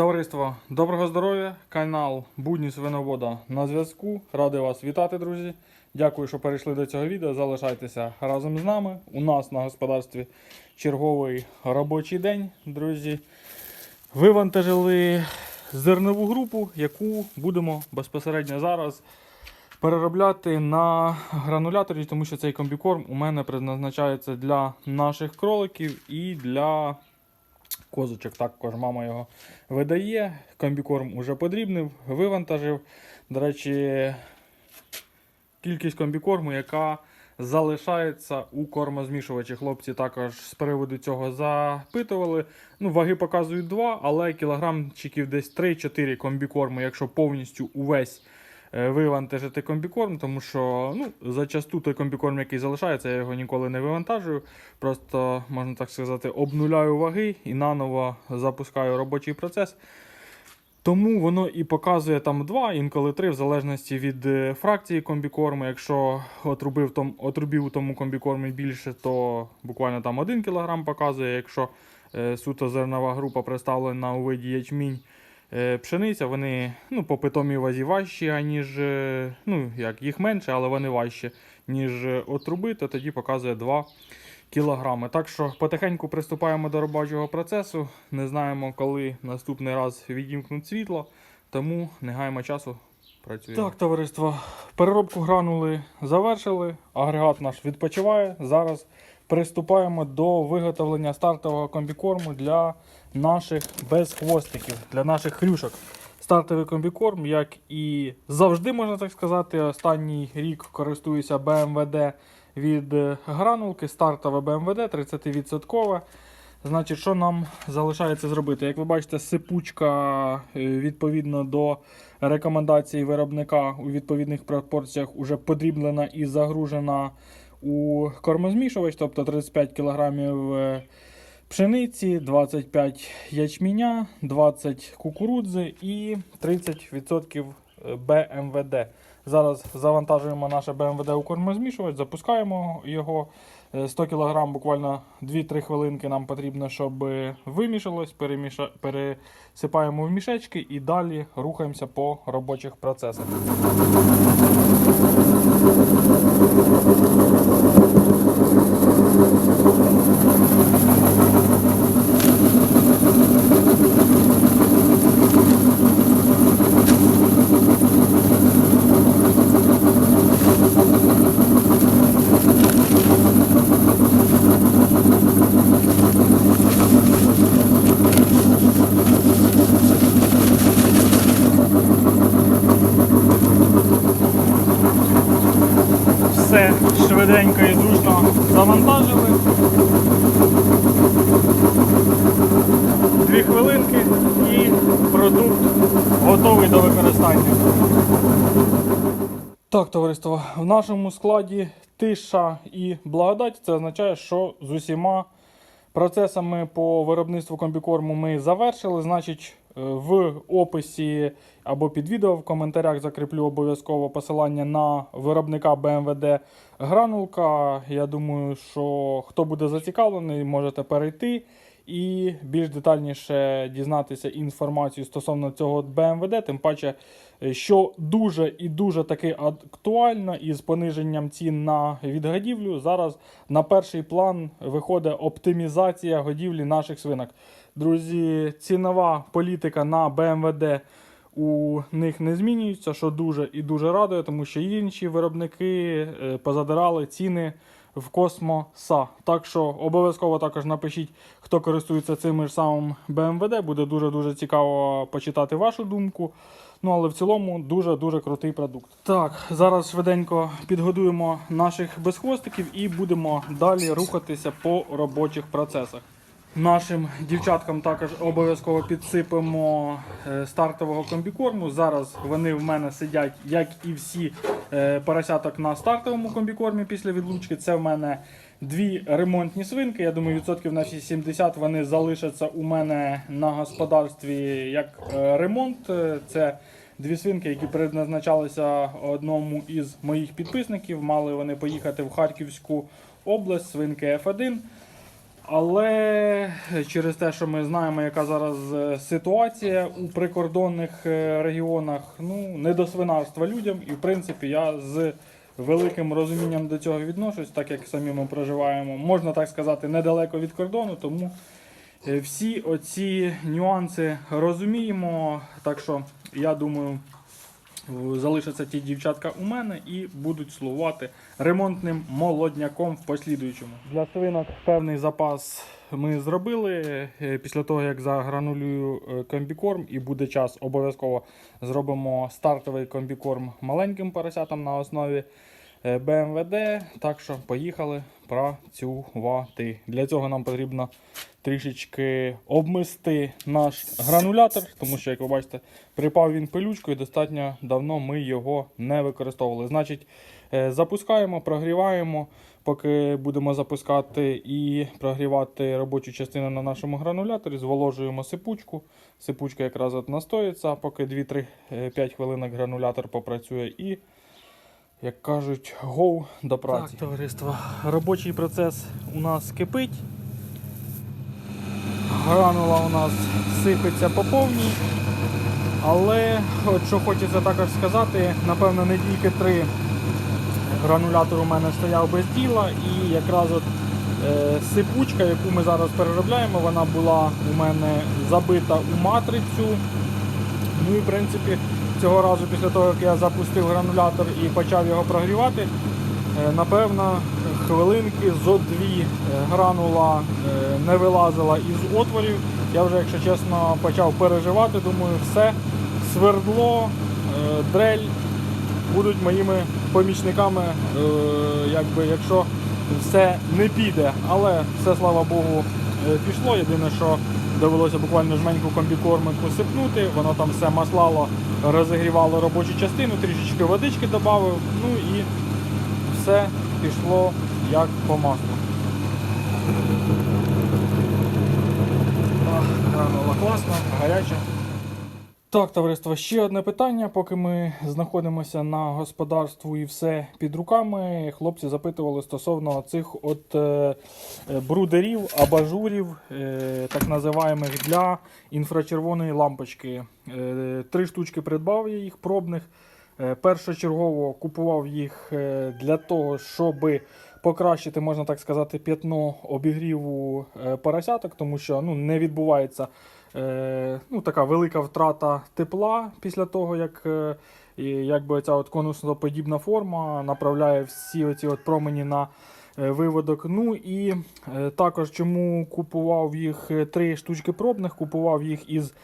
Товариство, доброго здоров'я! Канал Будні Свиновода на зв'язку. Радий вас вітати, друзі. Дякую, що перейшли до цього відео. Залишайтеся разом з нами. У нас на господарстві черговий робочий день, друзі. Вивантажили зернову групу, яку будемо безпосередньо зараз переробляти на грануляторі, тому що цей комбікорм у мене призначається для наших кроликів і для козочок. Також мама його видає. Комбікорм уже подрібнив, вивантажив. До речі, кількість комбікорму, яка залишається у кормозмішувачі. Хлопці також з приводу цього запитували. Ну, ваги показують 2, але кілограмчиків десь 3-4 комбікорму, якщо повністю увесь вивантажити комбікорм, тому що ну, зачасту той комбікорм, який залишається, я його ніколи не вивантажую. Просто, можна так сказати, обнуляю ваги і наново запускаю робочий процес. Тому воно і показує там 2, інколи 3, в залежності від е, фракції комбікорму. Якщо отрубив, том, отрубів тому комбікормі більше, то буквально там 1 кг показує. Якщо е, суто зернова група представлена у виді ячмінь, е, пшениця, вони ну, по питомій вазі важчі, аніж е, ну, як, їх менше, але вони важчі, ніж е, отруби, то тоді показує 2 кілограми. Так що потихеньку приступаємо до робочого процесу. Не знаємо, коли наступний раз відімкнуть світло, тому не гаємо часу. Працюємо. Так, товариство, переробку гранули завершили. Агрегат наш відпочиває. Зараз приступаємо до виготовлення стартового комбікорму для наших безхвостиків, для наших хрюшок. Стартовий комбікорм, як і завжди, можна так сказати, останній рік користуюся BMWD від е, гранулки, стартове BMWD 30%. Значить, що нам залишається зробити? Як ви бачите, сипучка е, відповідно до рекомендацій виробника у відповідних пропорціях вже подріблена і загружена у кормозмішувач, тобто 35 кг пшениці, 25 ячменя, 20 кукурудзи і 30% БМВД. Зараз завантажуємо наше БМВД у кормозмішувач, запускаємо його. Е, 100 кг буквально 2-3 хвилинки нам потрібно, щоб е, вимішалось. Переміша... Пересипаємо в мішечки і далі рухаємося по робочих процесах. Все швиденько і завантажили. Дві хвилинки і продукт готовий до використання. Так, товариство, в нашому складі тиша і благодать. Це означає, що з усіма процесами по виробництву комбікорму ми завершили. Значить, в описі або під відео в коментарях закріплю обов'язково посилання на виробника БМВД Гранулка. Я думаю, що хто буде зацікавлений, можете перейти і більш детальніше дізнатися інформацію стосовно цього BMW, тим паче, е, що дуже і дуже таки актуально із пониженням цін на відгодівлю. Зараз на перший план виходить оптимізація годівлі наших свинок. Друзі, цінова політика на BMW у них не змінюється, що дуже і дуже радує, тому що інші виробники е, позадирали ціни в космоса. Так що обов'язково також напишіть, хто користується цим ж самим БМВД. Буде дуже-дуже цікаво почитати вашу думку. Ну, але в цілому дуже-дуже крутий продукт. Так, зараз швиденько підгодуємо наших безхвостиків і будемо далі рухатися по робочих процесах. Нашим дівчаткам також обов'язково підсипемо е, стартового комбікорму. Зараз вони в мене сидять, як і всі е, поросяток на стартовому комбікормі після відлучки. Це в мене дві ремонтні свинки. Я думаю, відсотків на 70 вони залишаться у мене на господарстві як е, ремонт. Це дві свинки, які предназначалися одному із моїх підписників. Мали вони поїхати в Харківську область, свинки F1. Але через те, що ми знаємо, яка зараз е, ситуація у прикордонних е, регіонах, ну не до свинарства людям, і в принципі я з великим розумінням до цього відношусь, так як самі ми проживаємо, можна так сказати, недалеко від кордону, тому е, всі оці нюанси розуміємо. Так що я думаю, залишаться ті дівчатка у мене і будуть слугувати ремонтним молодняком в послідуючому. Для свинок певний запас ми зробили. Е, Після того, як загранулюю е, комбікорм і буде час, обов'язково зробимо стартовий комбікорм маленьким поросятам на основі БМВД. Так що поїхали працювати. Для цього нам потрібно трішечки обмисти наш гранулятор, тому що, як ви бачите, припав він пилючкою, достатньо давно ми його не використовували. Значить, е, запускаємо, прогріваємо. Поки будемо запускати і прогрівати робочу частину на нашому грануляторі, зволожуємо сипучку. Сипучка якраз от настоїться, поки 2-3-5 хвилинок гранулятор попрацює і, як кажуть, гоу до праці. Так, товариство, робочий процес у нас кипить. Гранула у нас сипеться по повній. Але от що хочеться також сказати, напевно, не тільки три гранулятор у мене стояв без діла, і якраз от е, сипучка, яку ми зараз переробляємо, вона була у мене забита у матрицю. Ну і в принципі цього разу після того, як я запустив гранулятор і почав його прогрівати, е, напевно, хвилинки зо дві е, гранула е, не вилазила із отворів. Я вже, якщо чесно, почав переживати, думаю, все, свердло, дрель будуть моїми помічниками, якби, якщо все не піде. Але все, слава Богу, пішло. Єдине, що довелося буквально жменьку комбікорми посипнути, воно там все маслало, розігрівало робочу частину, трішечки водички додав, ну і все пішло як по маслу. Ах, Гранула класна, гаряча. Так, товариство, ще одне питання. Поки ми знаходимося на господарству і все під руками, хлопці запитували стосовно цих от е, е, брудерів, абажурів, е, так називаємих для інфрачервоної лампочки. Е, три штучки придбав я їх пробних. Е, першочергово купував їх е, для того, щоб покращити, можна так сказати, п'ятно обігріву е, поросяток, тому що ну, не відбувається е, ну, така велика втрата тепла після того, як е, якби ця от конусноподібна форма направляє всі оці промені на е, виводок. Ну і також чому купував їх три штучки пробних, купував їх із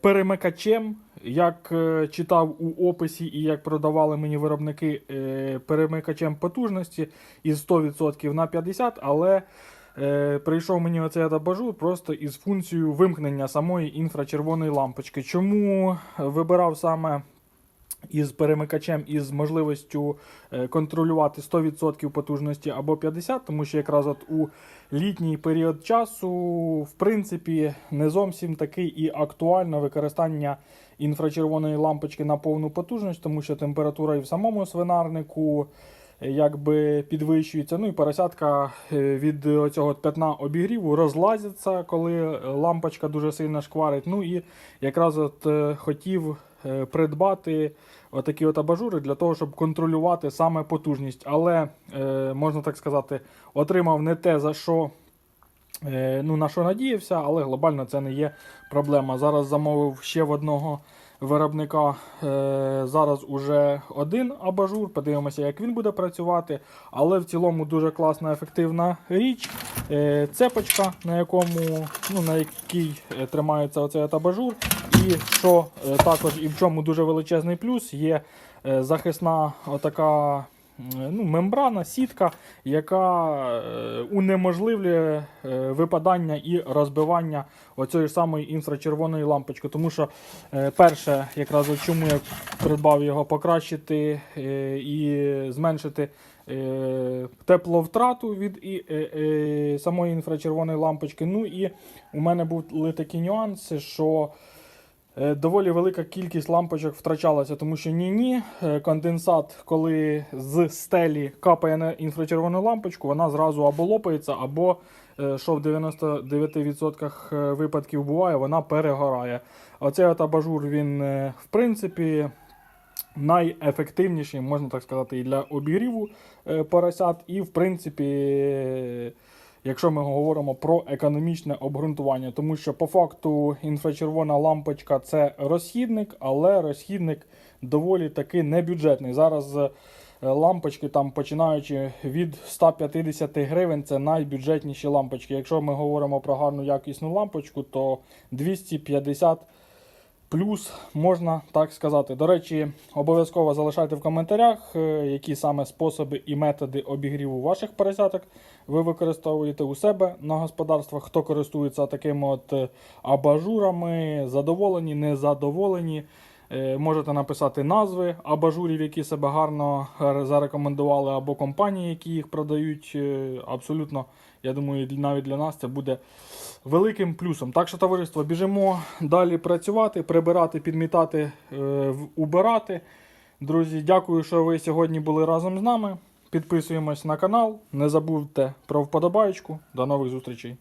перемикачем. Як читав у описі і як продавали мені виробники перемикачем потужності із 100% на 50%, але е, прийшов мені оцей абажур просто із функцією вимкнення самої інфрачервоної лампочки. Чому вибирав саме із перемикачем із можливістю е, контролювати 100% потужності або 50%, тому що якраз от у літній період часу, в принципі, не зовсім таки і актуально використання інфрачервоної лампочки на повну потужність, тому що температура і в самому свинарнику якби підвищується. Ну і поросятка е, від цього п'ятна обігріву розлазяться, коли лампочка дуже сильно шкварить. Ну і якраз от е, хотів е, придбати отакі от абажури для того, щоб контролювати саме потужність. Але, можна так сказати, отримав не те, за що. Ну, на що надіявся, але глобально це не є проблема. Зараз замовив ще в одного виробника. Е, зараз уже один абажур. Подивимося, як він буде працювати. Але в цілому дуже класна, ефективна річ. Е, цепочка, на якому, ну, на якій е, тримається оцей абажур. І що також і в чому дуже величезний плюс, є захисна отака ну, мембрана, сітка, яка е, унеможливлює е, випадання і розбивання оцієї самої інфрачервоної лампочки. Тому що, е, перше, якраз чому я придбав його покращити е, і зменшити е, тепловтрату від е, е, самої інфрачервоної лампочки. Ну і у мене були такі нюанси, що Е, Доволі велика кількість лампочок втрачалася, тому що ні-ні, е, конденсат, коли з стелі капає на інфрачервону лампочку, вона зразу або лопається, або е, що в 99% е, випадків буває, вона перегорає. Оцей от абажур, він, е, в принципі, найефективніший, можна так сказати, і для обігріву е, поросят, і, в принципі, е, якщо ми говоримо про економічне обґрунтування, тому що по факту інфрачервона лампочка це розхідник, але розхідник доволі таки небюджетний. Зараз е, лампочки, там починаючи від 150 гривень, це найбюджетніші лампочки. Якщо ми говоримо про гарну якісну лампочку, то 250 плюс, можна так сказати. До речі, обов'язково залишайте в коментарях, е, які саме способи і методи обігріву ваших поросяток ви використовуєте у себе на господарствах, хто користується такими от е, абажурами, задоволені, незадоволені. Е, Можете написати назви абажурів, які себе гарно зарекомендували, або компанії, які їх продають. Е, Абсолютно, я думаю, навіть для нас це буде великим плюсом. Так що, товариство, біжимо далі працювати, прибирати, підмітати, е, убирати. Друзі, дякую, що ви сьогодні були разом з нами. Підписуємось на канал. Не забудьте про вподобайку. До нових зустрічей.